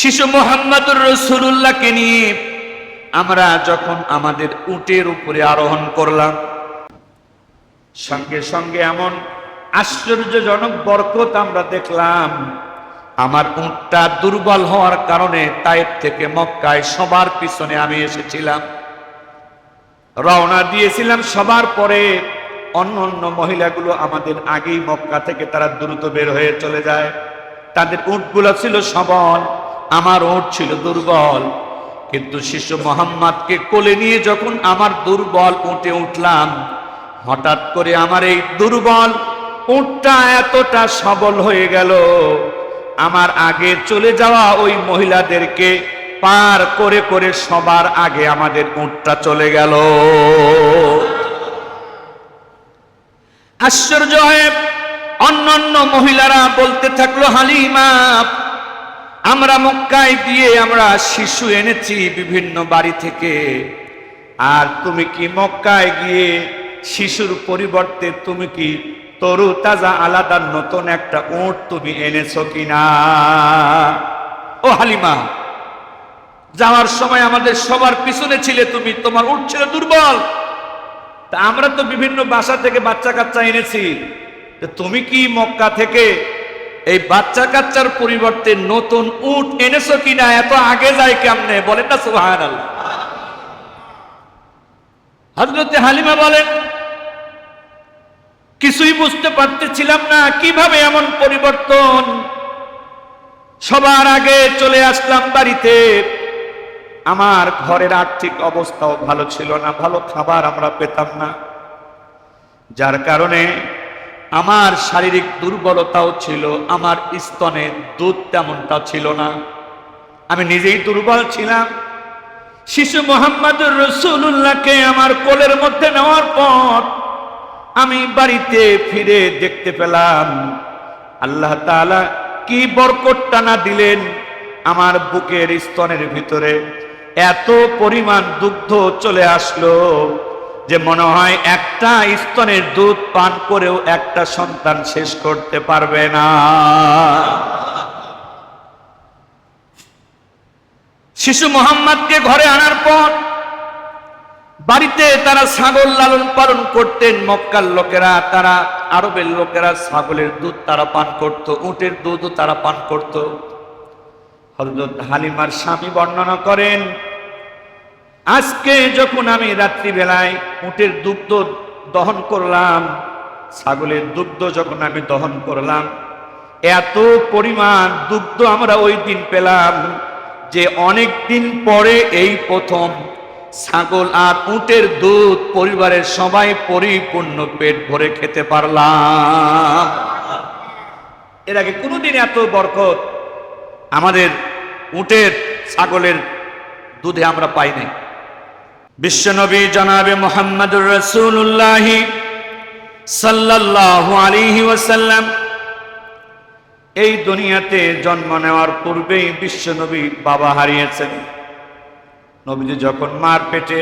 শিশু মোহাম্মদুর রসুল্লাহকে নিয়ে আমরা যখন আমাদের উটের উপরে আরোহণ করলাম, সঙ্গে সঙ্গে এমন আশ্চর্যজনক বরকত আমরা দেখলাম, আমার উটটা দুর্বল হওয়ার কারণে তাইপ থেকে মক্কায় সবার পিছনে আমি এসেছিলাম। রওনা দিয়েছিলাম সবার পরে অন্য অন্য মহিলাগুলো আমাদের আগেই মক্কা থেকে তারা দ্রুত বের হয়ে চলে যায়। তাদের উটগুলো ছিল সবল আমার উট ছিল দুর্বল। কিন্তু শিশু মোহাম্মদকে কোলে নিয়ে যখন আমার দুর্বল উঠে উঠলাম, হঠাৎ করে আমার এই দুর্বল উটটা এতটা সবল হয়ে গেল। আমার আগে চলে যাওয়া ওই মহিলাদেরকে পার করে করে সবার আগে আমাদের উটটা চলে গেল। আশ্চর্য অন্যান্য মহিলারা বলতে থাকল, হালিমা আমরা মক্কায় গিয়ে আমরা শিশু এনেছি বিভিন্ন বাড়ি থেকে। আর তুমি কি মক্কায় গিয়ে শিশুর পরিবর্তে তুমি কি তরু তাজা আলাদা নতুন একটা উট তুমি এনেছো কিনা? ও হালিমা, যাওয়ার সময় আমাদের সবার পিছনে ছিলে তুমি, তোমার উট ছিল দুর্বল। তা আমরা তো বিভিন্ন বাসা থেকে বাচ্চা কাচ্চা এনেছি তুমি কি মক্কা থেকে এই বাচ্চা কাচ্চার পরিবর্তে নতুন উট এনেছো কিনা? এত আগে যায় কেমনে? বলেন না সুহান হজরতে হালিমা বলেন, কিছুই বুঝতে পারতেছিলাম না, কীভাবে এমন পরিবর্তন? সবার আগে চলে আসলাম বাড়িতে। আমার ঘরের আর্থিক অবস্থাও ভালো ছিল না, ভালো খাবার আমরা পেতাম না। যার কারণে আমার শারীরিক দুর্বলতাও ছিল, আমার স্তনে দুধ তেমনটা ছিল না। আমি নিজেই দুর্বল ছিলাম। শিশু মোহাম্মদুর রসুল্লাহকে আমার কোলের মধ্যে নেওয়ার পর আমি বাড়িতে ফিরে দেখতে পেলাম, আল্লাহ তাআলা কি বরকতটা না দিলেন আমার বুকের স্তনের ভিতরে। এত পরিমাণ দুগ্ধ চলে আসলো। যে মনে হয় একটা স্তনের দুধ পান করেও একটা সন্তান শেষ করতে পারবে না। শিশু মোহাম্মদকে ঘরে আনার পর বাড়িতে তারা ছাগল লালন পালন করতেন, মক্কার লোকেরা, তারা আরবের লোকেরা ছাগলের দুধ তারা পান করত, উটের দুধও তারা পান করত। হজরত হালিমার স্বামী বর্ণনা করেন আজকে যখন আমি রাত্রিবেলায় উটের দুগ্ধ দহন করলাম, ছাগলের দুগ্ধ যখন আমি দহন করলাম, এত পরিমাণ দুগ্ধ আমরা ওই দিন পেলাম যে অনেক দিন পরে এই প্রথম ছাগল আর উটের দুধ পরিবারের সবাই পরিপূর্ণ পেট ভরে খেতে পারলাম। এর আগে কোনোদিন এত বরকত আমাদের উটের, ছাগলের দুধে আমরা পাই নাই বিশ্বনবী জনাবে মোহাম্মদুর রসুল্লাহ সাল্লাল্লাহু আলাইহি ওয়াসাল্লাম। এই দুনিয়াতে জন্ম নেওয়ার পূর্বেই বিশ্বনবী বাবা হারিয়েছেন। নবীজি যখন মার পেটে,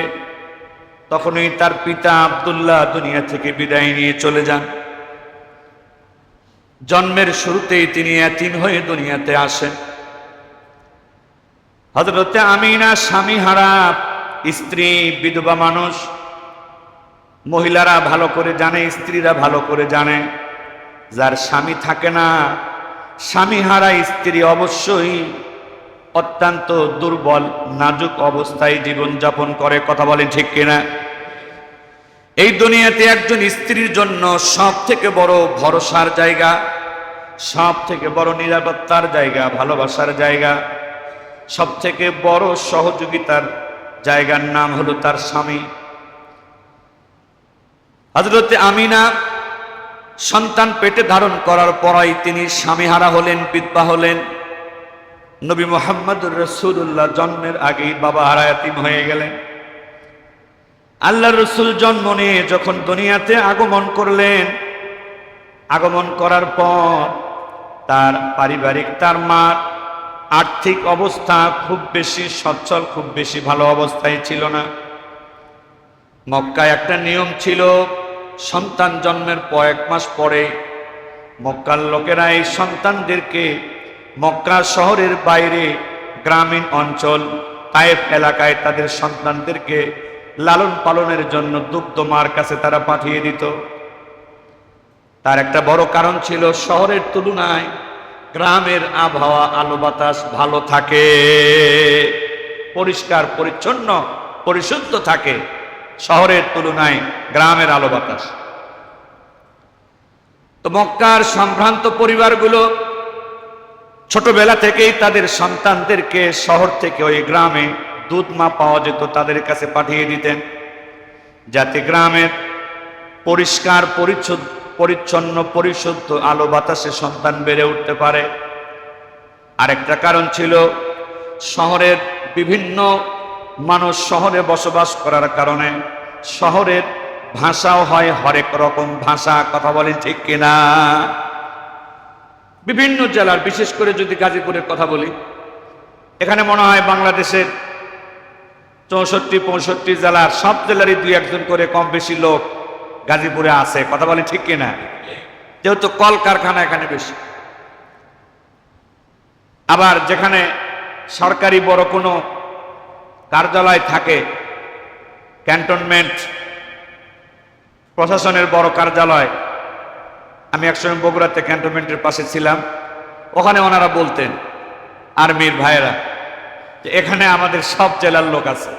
তখনই তার পিতা আব্দুল্লাহ দুনিয়া থেকে বিদায় নিয়ে চলে যান। জন্মের শুরুতেই তিনি এতিম হয়ে দুনিয়াতে আসেন। হজরতে আমিনা স্বামী হারা স্ত্রী বিধবা মানুষ, মহিলারা ভালো করে জানে, স্ত্রীরা ভালো করে জানে। যার স্বামী থাকে না, স্বামী হারা স্ত্রী অবশ্যই অত্যন্ত দুর্বল, নাজুক অবস্থায় জীবন যাপন করে, কথা বলেন ঠিক কিনা? এই দুনিয়াতে একজন স্ত্রীর জন্য সব থেকে বড় ভরসার জায়গা সব থেকে বড় নিরাপত্তার জায়গা, ভালোবাসার জায়গা সব থেকে বড় সহযোগিতার জায়গার নাম হলো তার স্বামী। হজরতে আমিনা সন্তান পেটে ধারণ করার পরাই তিনি স্বামীহারা হলেন, বিধবা হলেন। নবী মোহাম্মদ রসুল্লাহ জন্মের আগেই বাবা হারায়াতিম হয়ে গেলেন। আল্লাহ রসুল জন্ম নিয়ে যখন দুনিয়াতে আগমন করলেন, আগমন করার পর তার পারিবারিক, তার মার আর্থিক অবস্থা খুব বেশি, সচ্ছল খুব বেশি ভালো অবস্থায় ছিল না। মক্কায় একটা নিয়ম ছিল, সন্তান জন্মের কয়েক মাস পরে মক্কার লোকেরা এই সন্তানদেরকে মক্কা শহরের বাইরে গ্রামীণ অঞ্চল, তায়েফ এলাকায় তাদের সন্তানদেরকে লালন পালনের জন্য দুগ্ধ মার কাছে তারা পাঠিয়ে দিত। তার একটা বড় কারণ ছিল, শহরের তুলনায় গ্রামের আবহাওয়া আলো বাতাস ভালো থাকে। পরিষ্কার, পরিচ্ছন্ন, পরিশুদ্ধ থাকে। শহরের তুলনায় গ্রামের আলো বাতাস তো মক্কার সম্ভ্রান্ত পরিবারগুলো ছোটবেলা থেকেই তাদের সন্তানদেরকে শহর থেকে ওই গ্রামে দুধ মা পাওয়া যেত, তাদের কাছে পাঠিয়ে দিতেন। যাতে গ্রামের পরিষ্কার পরিচ্ছন্ন পরিচ্ছন্ন, পরিশুদ্ধ আলো বাতাসে সন্তান বেড়ে উঠতে পারে। আরেকটা কারণ ছিল শহরের বিভিন্ন মানুষ শহরে বসবাস করার কারণে শহরের ভাষাও হয় হরেক রকম ভাষা, কথা বলেন ঠিক কিনা? বিভিন্ন জেলার, বিশেষ করে যদি গাজীপুরের কথা বলি, এখানে মনে হয় বাংলাদেশের চৌষট্টি, পঁয়ষট্টি জেলার সব জেলারই দুই একজন করে কম বেশি লোক গাজীপুরে আছে, কথা বলেন ঠিক কিনা? যেহেতু কল কারখানা এখানে বেশি। আবার যেখানে সরকারি বড় কোনো কার্যালয় থাকে, ক্যান্টনমেন্ট, প্রশাসনের বড় কার্যালয়, আমি একসময় বগুড়াতে ক্যান্টনমেন্টের পাশে ছিলাম, ওখানে ওনারা বলতেন, আর্মির ভাইয়েরা, যে এখানে আমাদের সব জেলার লোক আছে।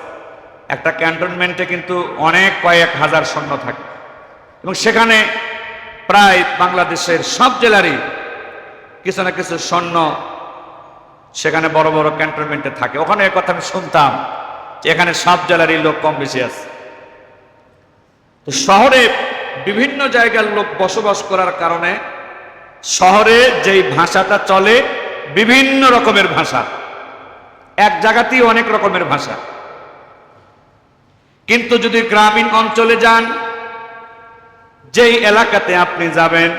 একটা ক্যান্টনমেন্টে কিন্তু অনেক কয়েক হাজার সৈন্য থাকে। এবং সেখানে প্রায় বাংলাদেশের সব জেলারই কিছু না কিছু স্বর্ণ সেখানে বড় বড় ক্যান্টনমেন্টে থাকে। ওখানে কথা আমি শুনতাম যে এখানে সব জেলারই লোক কম বেশি আছে। তো শহরে বিভিন্ন জায়গার লোক বসবাস করার কারণে শহরে যেই ভাষাটা চলে বিভিন্ন রকমের ভাষা। এক জায়গাতেই অনেক রকমের ভাষা। কিন্তু যদি গ্রামীণ অঞ্চলে যান যেই এলাকাতে আপনি যাবেন,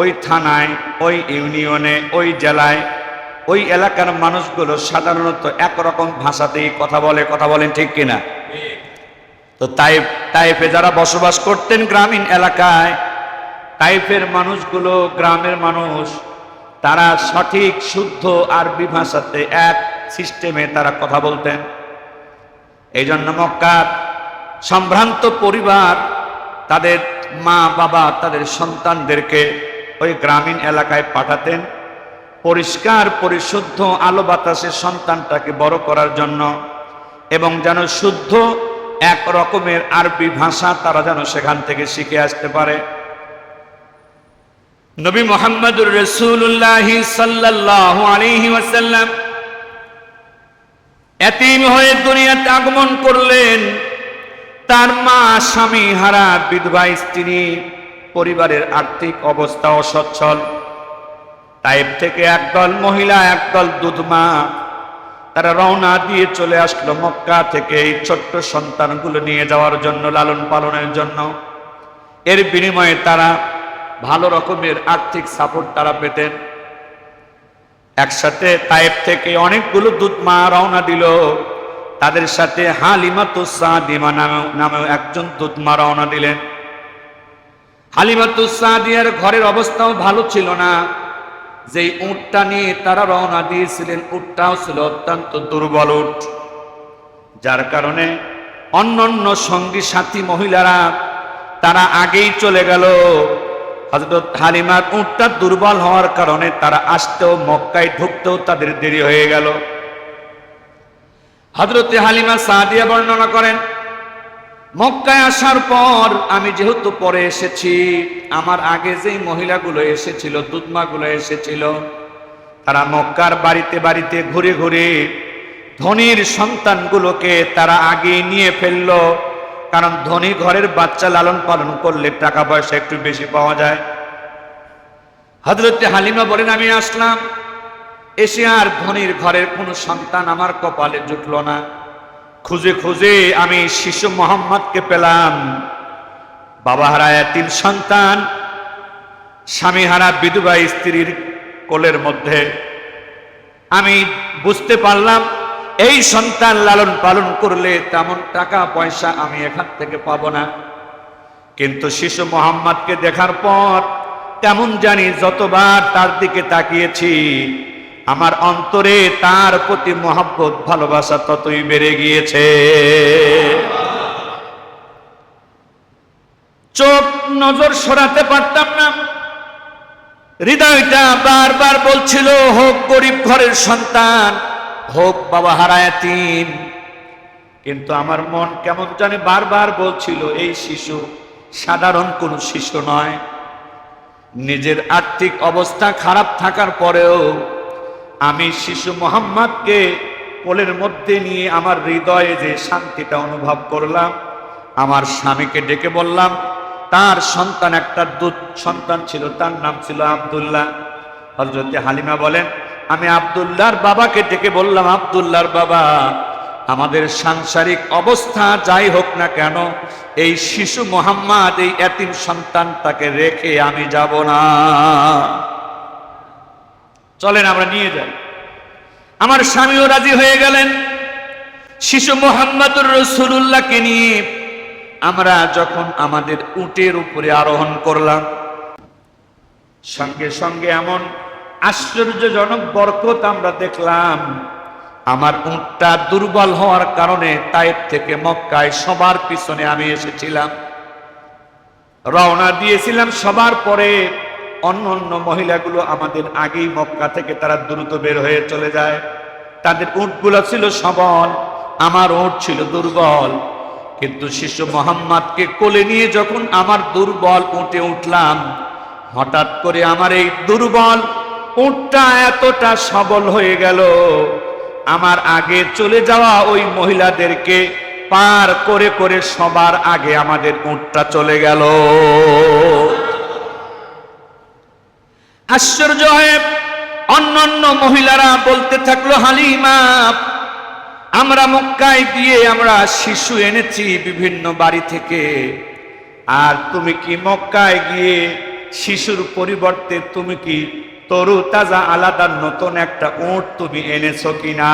ওই থানায়, ওই ইউনিয়নে, ওই জেলায়, ওই এলাকার মানুষগুলো সাধারণত একরকম ভাষাতেই কথা বলে, কথা বলেন ঠিক কিনা? তো তাইফ তাইফে যারা বসবাস করতেন গ্রামীণ এলাকায়, তাইফের মানুষগুলো গ্রামের মানুষ, তারা সঠিক, শুদ্ধ আরবি ভাষাতে এক সিস্টেমে তারা কথা বলতেন। এই জন্য মক্কার সম্ভ্রান্ত পরিবার তাদের মা বাবা তাদের সন্তানদেরকে ওই গ্রামীণ এলাকায় পাঠাতেন। পরিষ্কার পরিশুদ্ধ আলো বাতাসে সন্তানটাকে বড় করার জন্য এবং যেন শুদ্ধ এক রকমের আরবি ভাষা তারা যেন সেখান থেকে শিখে আসতে পারে। নবী মোহাম্মদুর রসুল্লাহ সাল্লাহ আলিহি ওয়াসাল্লাম এতিম হয়ে দুনিয়াতে আগমন করলেন। তার মা, স্বামী, হারা, বিধবা, স্ত্রী, পরিবারের আর্থিক অবস্থা অসচ্ছল টাইপ থেকে একদল মহিলা, একদল দুধমা, তারা রওনা দিয়ে চলে আসলো মক্কা থেকে এই ছোট্ট সন্তানগুলো নিয়ে যাওয়ার জন্য, লালন পালনের জন্য। এর বিনিময়ে তারা ভালো রকমের আর্থিক সাপোর্ট তারা পেতেন। একসাথে তাইপ থেকে অনেকগুলো দুধ মা রওনা দিল। তাদের সাথে হালিমাতুসাদিমা নামে নামেও একজন দুধ মা রওনা দিলেন। হালিমাতুসাদিয়ার ঘরের অবস্থাও ভালো ছিল না। যেই উটটা নিয়ে তারা রওনা দিয়েছিলেন, উটটাও ছিল অত্যন্ত দুর্বল উট। যার কারণে অন্যান্য সঙ্গী সাথী মহিলারা, তারা আগেই চলে গেল। হজরত হালিমার উটটা দুর্বল হওয়ার কারণে তারা আসতেও মক্কায় ঢুকতেও তাদের দেরি হয়ে গেল। হজরতে হালিমা সাদিয়া বর্ণনা করেন, মক্কায় আসার পর আমি যেহেতু পরে এসেছি, আমার আগে যেই মহিলাগুলো এসেছিল, দুধমাগুলো এসেছিল, তারা মক্কার বাড়িতে বাড়িতে ঘুরে ঘুরে ধনির সন্তানগুলোকে তারা আগে নিয়ে ফেলল, কারণ ধনী ঘরের বাচ্চা লালন পালন করলে টাকা পয়সা একটু বেশি পাওয়া যায়। হজরতে হালিমা বলেন, আমি আসলাম। এসে আর ধনির ঘরের কোনো সন্তান আমার কপালে জুটল না। খুঁজে খুঁজে আমি শিশু মোহাম্মদকে পেলাম। বাবা হারায় তিন সন্তান, স্বামী হারা বিধবা স্ত্রীর কোলের মধ্যে। আমি বুঝতে পারলাম, এই সন্তান লালন পালন করলে তেমন টাকা পয়সা আমি এখান থেকে পাবো না। কিন্তু শিশু মোহাম্মদকে দেখার পর, তেমন জানি যতবার তার দিকে তাকিয়েছি আমার অন্তরে তার প্রতি মহাব্বত, ভালোবাসা ততই বেড়ে গিয়েছে। চোখ নজর সরাতে পারতাম না। হৃদয়টা বারবার বলছিল, হোক গরিব ঘরের সন্তান, হোক বাবা হারায়াতিম কিন্তু আমার মন কেমন জানে বারবার বলছিল, এই শিশু সাধারণ কোনো শিশু নয়। নিজের আর্থিক অবস্থা খারাপ থাকার পরেও আমি শিশু মোহাম্মদকে কোলের মধ্যে নিয়ে আমার হৃদয়ে যে শান্তিটা অনুভব করলাম, আমার স্বামীকে ডেকে বললাম, তার সন্তান একটা দুধ সন্তান ছিল, তার নাম ছিল আব্দুল্লাহ। হজরতে হালিমা বলেন, আমি আব্দুল্লাহর বাবাকে ডেকে বললাম, আব্দুল্লাহর বাবা, আমাদের সাংসারিক অবস্থা যাই হোক না কেন, এই শিশু মোহাম্মদ, এই এতিম সন্তানটাকে রেখে আমি যাব না। চলেন, আমরা নিয়ে যাই। আমার স্বামীও রাজি হয়ে গেলেন। শিশু মোহাম্মদুর রসুল্লাহকে নিয়ে আমরা যখন আমাদের উটের উপরে আরোহণ করলাম, সঙ্গে সঙ্গে এমন আশ্চর্যজনক বরকত আমরা দেখলাম, আমার উটটা দুর্বল হওয়ার কারণে তাইর থেকে মক্কায় সবার পিছনে আমি এসেছিলাম। রওনা দিয়েছিলাম সবার পরে অন্য অন্য মহিলাগুলো আমাদের আগেই মক্কা থেকে তারা দ্রুত বের হয়ে চলে যায়। তাদের উটগুলো ছিল সবল, আমার উট ছিল দুর্বল। কিন্তু শিশু মোহাম্মদকে কোলে নিয়ে যখন আমার দুর্বল উঠে উঠলাম, হঠাৎ করে আমার এই দুর্বল উটটা এতটা সবল হয়ে গেল, আমার আগে চলে যাওয়া ওই মহিলাদেরকে পার করে করে সবার আগে আমাদের উটটা চলে গেল। আশ্চর্য হয়ে অন্যান্য মহিলারা বলতে থাকল, হালিমা, আমরা মক্কায় গিয়ে আমরা শিশু এনেছি বিভিন্ন বাড়ি থেকে। আর তুমি কি মক্কায় গিয়ে শিশুর পরিবর্তে তুমি কি তরু তাজা আলাদা নতুন একটা উট তুমি এনেছো কিনা?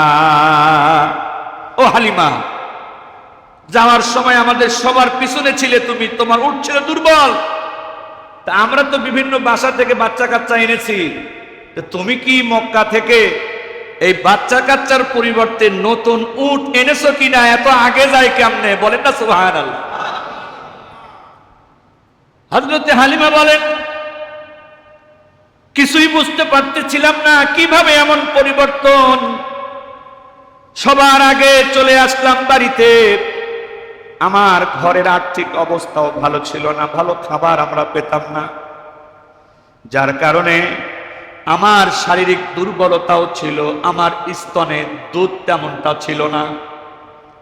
ও হালিমা, যাওয়ার সময় আমাদের সবার পিছনে ছিলে তুমি, তোমার উট ছিল দুর্বল। তা আমরা তো বিভিন্ন বাসা থেকে বাচ্চা কাচ্চা এনেছি। তুমি কি মক্কা থেকে এই বাচ্চা কাচ্চার পরিবর্তে নতুন উট এনেছো কিনা? এত আগে যায় কেমনে? বলেন না সুহান হজরতে হালিমা বলেন, কিছুই বুঝতে পারতেছিলাম না, কীভাবে এমন পরিবর্তন? সবার আগে চলে আসলাম বাড়িতে। আমার ঘরের আর্থিক অবস্থাও ভালো ছিল না, ভালো খাবার আমরা পেতাম না। যার কারণে আমার শারীরিক দুর্বলতাও ছিল, আমার স্তনে দুধ তেমনটা ছিল না।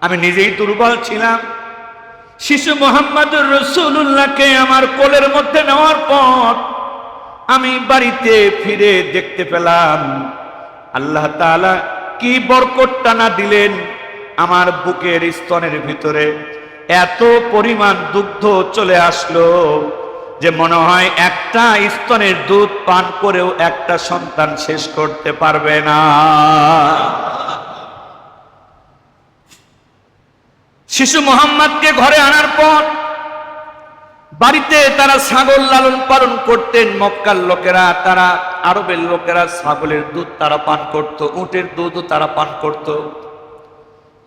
আমি নিজেই দুর্বল ছিলাম। শিশু মোহাম্মদুর রসুল্লাহকে আমার কোলের মধ্যে নেওয়ার পর আমি বাড়িতে ফিরে দেখতে পেলাম, আল্লাহ তাআলা কি বরকতটা না দিলেন আমার বুকের স্তনের ভিতরে। এত পরিমাণ দুগ্ধ চলে আসলো যে মনে হয় একটা স্তনের দুধ পান করেও একটা সন্তান শেষ করতে পারবে না। শিশু মোহাম্মদকে ঘরে আনার পর বাড়িতে তারা ছাগল লালন পালন করতেন, মক্কার লোকেরা, তারা আরবের লোকেরা ছাগলের দুধ তারা পান করত, উটের দুধও তারা পান করত।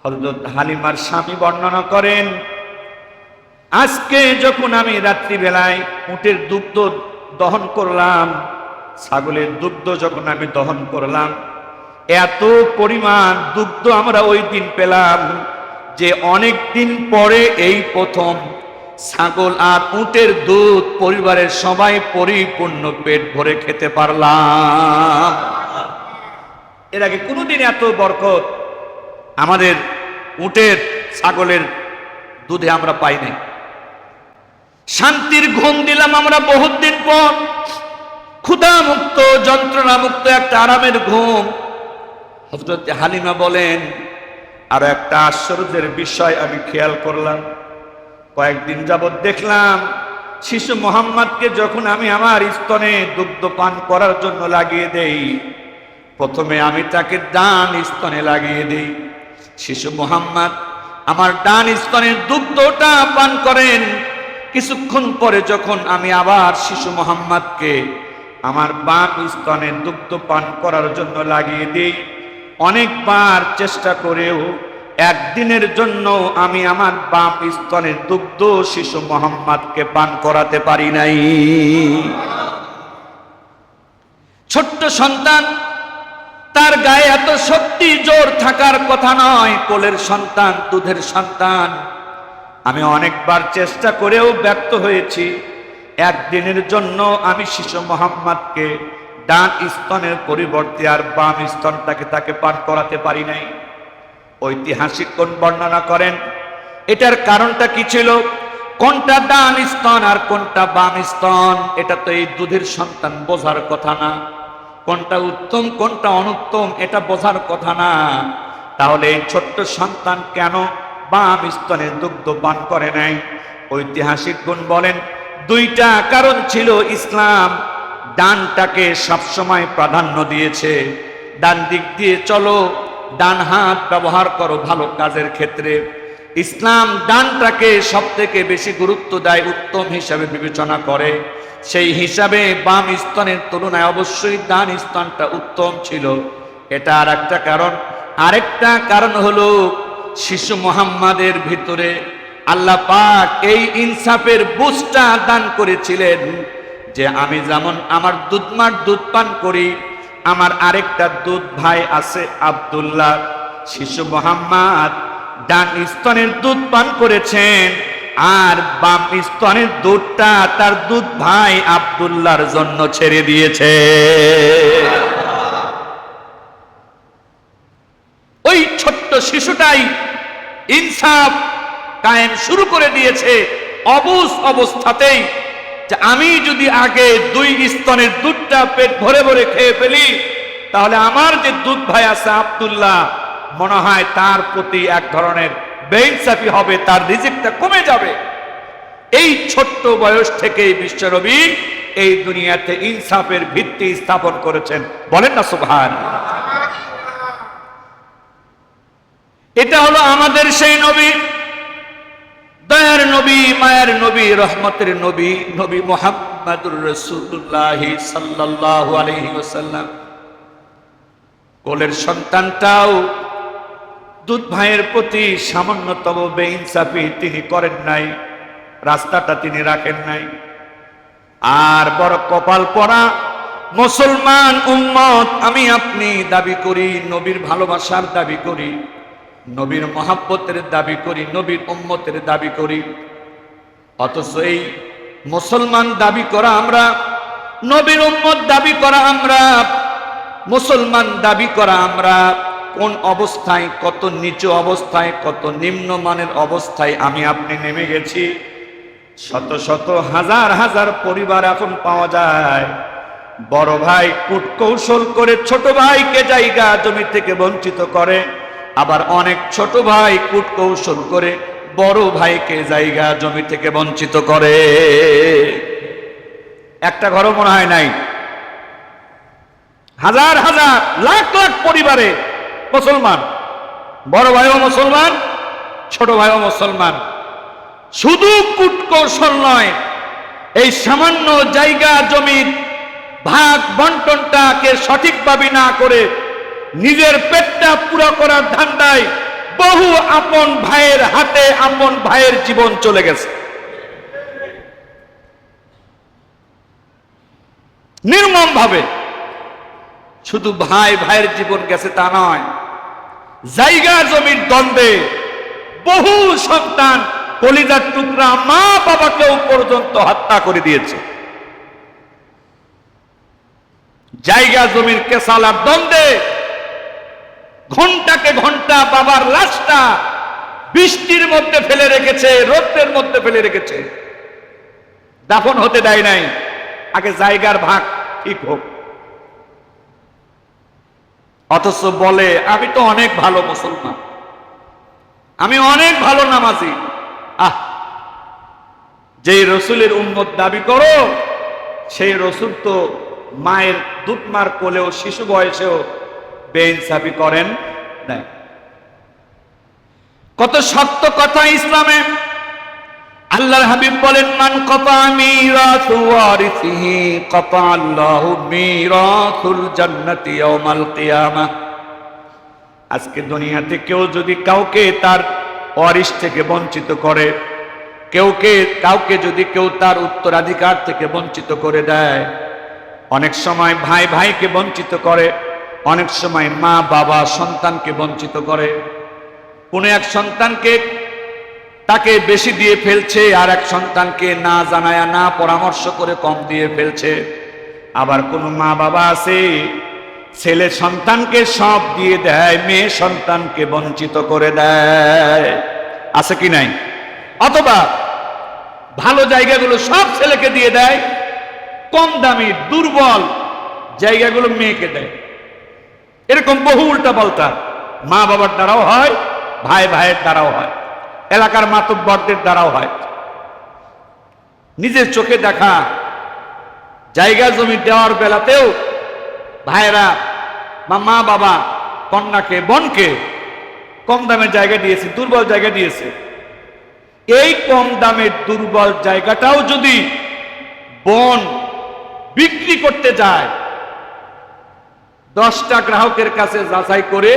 হজরত হালিমার স্বামী বর্ণনা করেন আজকে যখন আমি রাত্রিবেলায় উটের দুগ্ধ দহন করলাম, ছাগলের দুগ্ধ যখন আমি দহন করলাম, এত পরিমাণ দুগ্ধ আমরা ওই দিন পেলাম যে অনেক দিন পরে এই প্রথম ছাগল আর উটের দুধ পরিবারের সবাই পরিপূর্ণ পেট ভরে খেতে পারলাম। এর আগে কোনোদিন এত বরকত আমাদের উটের, ছাগলের দুধে আমরা পাই নাই শান্তির ঘুম দিলাম আমরা বহুত দিন পর। ক্ষুধা মুক্ত যন্ত্রণা মুক্ত একটা আরামের ঘুম। হজরত হালিমা বলেন, আর একটা আশ্চর্যের বিষয় আমি খেয়াল করলাম। কয়েকদিন যাবৎ দেখলাম, শিশু মোহাম্মদকে যখন আমি আমার স্তনে দুগ্ধ পান করার জন্য লাগিয়ে দেই, প্রথমে আমি তাকে ডান স্তনে লাগিয়ে দেই। শিশু মোহাম্মদ আমার ডান স্তনের দুগ্ধটা পান করেন। কিছুক্ষণ পরে যখন আমি আবার শিশু মোহাম্মদকে আমার বাপ স্তনে দুগ্ধ পান করার জন্য লাগিয়ে দিই, অনেকবার চেষ্টা করেও একদিনের জন্য আমি আমার বাপ স্তনের দুগ্ধ শিশু মোহাম্মদকে পান করাতে পারি নাই। ছোট্ট সন্তান, তার গায়ে এত শক্তি, জোর থাকার কথা নয়, কোলের সন্তান, দুধের সন্তান। আমি অনেকবার চেষ্টা করেও ব্যর্থ হয়েছি। একদিনের জন্য আমি শিশু মোহাম্মদকে ডান স্তনের পরিবর্তে আর বাম স্তনটাকে তাকে পান করাতে পারি নাই। ঐতিহাসিক কোন বর্ণনা করেন? এটার কারণটা কি ছিল? কোনটা ডান স্তন আর কোনটা বাম স্তন? এটা তো এই দুধের সন্তান, বোঝার কথা না। কোনটা উত্তম, কোনটা অনুত্তম, এটা বোঝার কথা না। তাহলে এই ছোট্ট সন্তান কেন বাম স্তনের দুগ্ধ পান করে নাই। ঐতিহাসিক গুণ বলেন, দুইটা কারণ ছিল ইসলাম। ডানটাকে সবসময় প্রাধান্য দিয়েছে। ডান দিক দিয়ে চলো, ডান হাত ব্যবহার করো ভালো কাজের ক্ষেত্রে। ইসলাম ডানটাকে সব থেকে বেশি গুরুত্ব দেয়, উত্তম হিসাবে বিবেচনা করে। সেই হিসাবে বাম স্তনের তুলনায় অবশ্যই ডান স্তনটা উত্তম ছিল। এটা আর একটা কারণ। আরেকটা কারণ হলো শিশু মোহাম্মদের ভিতরে আল্লাহ পাক এই ইনসাফের বুঝটা দান করেছিলেন যে আমি যেমন আমার দুধমার দুধ পান করি, আমার আরেকটা দুধ ভাই আছে আব্দুল্লাহ। শিশু মোহাম্মদ ডান স্তনের দুধ পান করেছেন আর বাম স্তনের দুধটা তার দুধ ভাই আব্দুল্লাহর জন্য ছেড়ে দিয়েছে ওই ছোট্ট শিশুটাই ইনসাফ কায়েম শুরু করে দিয়েছে অবুজ অবস্থাতেই যে আমি যদি আগে দুই স্তনের দুধটা পেট ভরে ভরে খেয়ে ফেলি, তাহলে আমার যে দুধ ভাই আছে আব্দুল্লাহ, মনে হয় তার প্রতি এক ধরনের বেইনসাফি হবে, তার রিজিকটা কমে যাবে। এই ছোট্ট বয়স থেকেই বিশ্বনবী এই দুনিয়াতে ইনসাফের ভিত্তি স্থাপন করেছেন। বলেন না সুভান এটা হলো আমাদের সেই নবী। দয়ার নবী, মায়ের নবী, রহমতের নবী নবী মোহাম্মদুর রসুল্লাহ সাল্লাহ আলহি ওসাল্লাম কোলের সন্তানটাও দুধ ভাইয়ের প্রতি সামান্যতম বেইনসাফি তিনি করেন নাই, রাস্তাটা তিনি রাখেন নাই। আর বড় কপাল পরা মুসলমান উম্মত, আমি আপনি দাবি করি, নবীর ভালোবাসার দাবি করি। নবীর মহাব্বতের দাবি করি, নবীর উম্মতের দাবি করি। অথচ এই মুসলমান দাবি করা আমরা, নবীর উম্মত দাবি করা আমরা, মুসলমান দাবি করা আমরা, কোন অবস্থায়, কত নিচু অবস্থায়, কত নিম্নমানের অবস্থায় আমি আপনি নেমে গেছি। শত শত হাজার হাজার পরিবার এখন পাওয়া যায়। বড় ভাই কূট কৌশল করে, ছোট ভাইকে জায়গা জমি থেকে বঞ্চিত করে। আবার অনেক ছোট ভাই কূট কৌশল করে বড় ভাইকে জায়গা জমি থেকে বঞ্চিত করে। একটা ঘরও মনে হয় নাই। হাজার হাজার, লাখ লাখ পরিবারে মুসলমান। বড় ভাইও মুসলমান, ছোট ভাইও মুসলমান। শুধু কূটকৌশল নয়, এই সামান্য জায়গা জমির ভাগ বন্টনটাকে সঠিকভাবে না করে নিজের পেটটা পুরো করার ধান্দায় বহু আপন ভাইয়ের হাতে আপন ভাইয়ের জীবন চলে গেছে। নির্মম ভাবে শুধু ভাই ভাইয়ের জীবন গেছে তা নয়, জায়গা জমির দ্বন্দ্বে বহু সন্তান কলিজার টুকরা মা বাবাকেও পর্যন্ত হত্যা করে দিয়েছে। জায়গা জমির কেসালার দ্বন্দ্বে ঘন্টাকে ঘণ্টা বাবার লাশটা বৃষ্টির মধ্যে ফেলে রেখেছে, রোদ্রের মধ্যে ফেলে রেখেছে। দাফন হতে দেয় নাই। আগে জায়গার ভাগ ঠিক হোক। অথচ বলে, আমি তো অনেক ভালো মুসলমান। আমি অনেক ভালো নামাজি। আহ! যে রসুলের উন্মত দাবি করো, সেই রসুল তো মায়ের দুধমার কোলেও, শিশু বয়সেও বেইনসাফি করেন নাই। কত সত্য কথা ইসলামে। আল্লাহর হাবিব বলেন, মান কপা মিরাসু ওয়ারিসিহি কপা আল্লাহু মিরাসুল জান্নাতি ইয়াউমাল কিয়ামা। আজকে দুনিয়াতে কেউ যদি কাউকে তার ওয়ারিস থেকে বঞ্চিত করে কেউকে কাউকে যদি কেউ তার উত্তরাধিকার থেকে বঞ্চিত করে দেয়, অনেক সময় ভাই ভাইকে বঞ্চিত করে অনেক সময় মা, বাবা সন্তানকে বঞ্চিত করে। কোনো এক সন্তানকে তাকে বেশি দিয়ে ফেলছে, আর এক সন্তানকে না জানায়, না পরামর্শ করে কম দিয়ে ফেলছে। আবার কোনো মা, বাবা আছে, ছেলে সন্তানকে সব দিয়ে দেয়, মেয়ে সন্তানকে বঞ্চিত করে দেয়। আছে কি নাই? অথবা ভালো জায়গাগুলো সব ছেলেকে দিয়ে দেয়, কম দামি, দুর্বল জায়গাগুলো মেয়েকে দেয়। এরকম বহু উল্টা পাল্টা মা বাবার দ্বারাও হয় ভাই ভাইয়ের দ্বারাও হয়, এলাকার মাতব্বরদের দ্বারাও হয়। নিজের চোখে দেখা, জায়গা জমি দেওয়ার বেলাতেও ভাইয়েরা বা মা বাবা কন্যাকে, বোনকে কম দামে জায়গা দিয়েছে, দুর্বল জায়গা দিয়েছে। এই কম দামের দুর্বল জায়গাটাও যদি বন বিক্রি করতে যায় দশটা গ্রাহকের কাছে যাচাই করে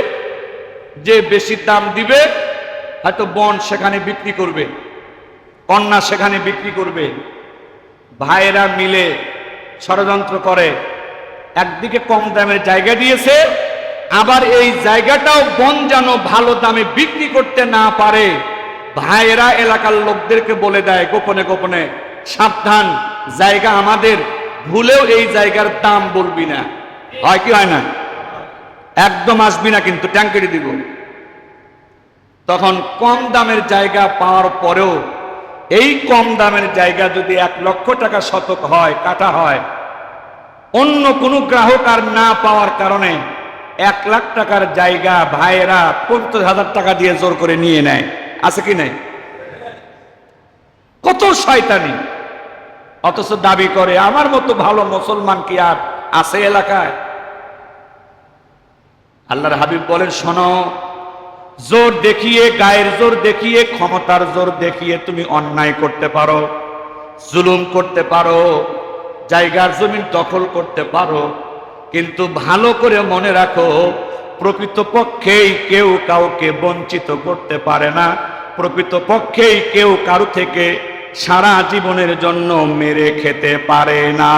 যে বেশি দাম দিবে, হয়তো বন সেখানে বিক্রি করবে, কন্যা সেখানে বিক্রি করবে। ভাইয়েরা মিলে ষড়যন্ত্র করে, একদিকে কম দামের জায়গা দিয়েছে, আবার এই জায়গাটাও বন যেন ভালো দামে বিক্রি করতে না পারে। ভাইয়েরা এলাকার লোকদেরকে বলে দেয়, গোপনে গোপনে, সাবধান, জায়গা আমাদের, ভুলেও এই জায়গার দাম বলবি না। হয় কি হয় না? একদম আসবি না কিন্তু ট্যাঙ্কেরি দিব। তখন কম দামের জায়গা পাওয়ার পরেও এই কম দামের জায়গা যদি এক লক্ষ টাকা শতক হয়, কাটা হয়, অন্য কোনো গ্রাহক আর না পাওয়ার কারণে এক লাখ টাকার জায়গা ভাইয়েরা পঞ্চাশ হাজার টাকা দিয়ে জোর করে নিয়ে নেয়। আছে কি নাই? কত শয়তানি! অথচ দাবি করে, আমার মতো ভালো মুসলমান কি আর আছে এলাকায়? আল্লাহর হাবিব বলেন, শোনো, জোর দেখিয়ে, গায়ের জোর দেখিয়ে, ক্ষমতার জোর দেখিয়ে তুমি অন্যায় করতে পারো, জুলুম করতে পারো, জায়গার জমিন দখল করতে পারো, কিন্তু ভালো করে মনে রাখো, প্রকৃতপক্ষেই কেউ কাউকে বঞ্চিত করতে পারে না, প্রকৃতপক্ষেই কেউ কারও থেকে সারা জীবনের জন্য মেরে খেতে পারে না।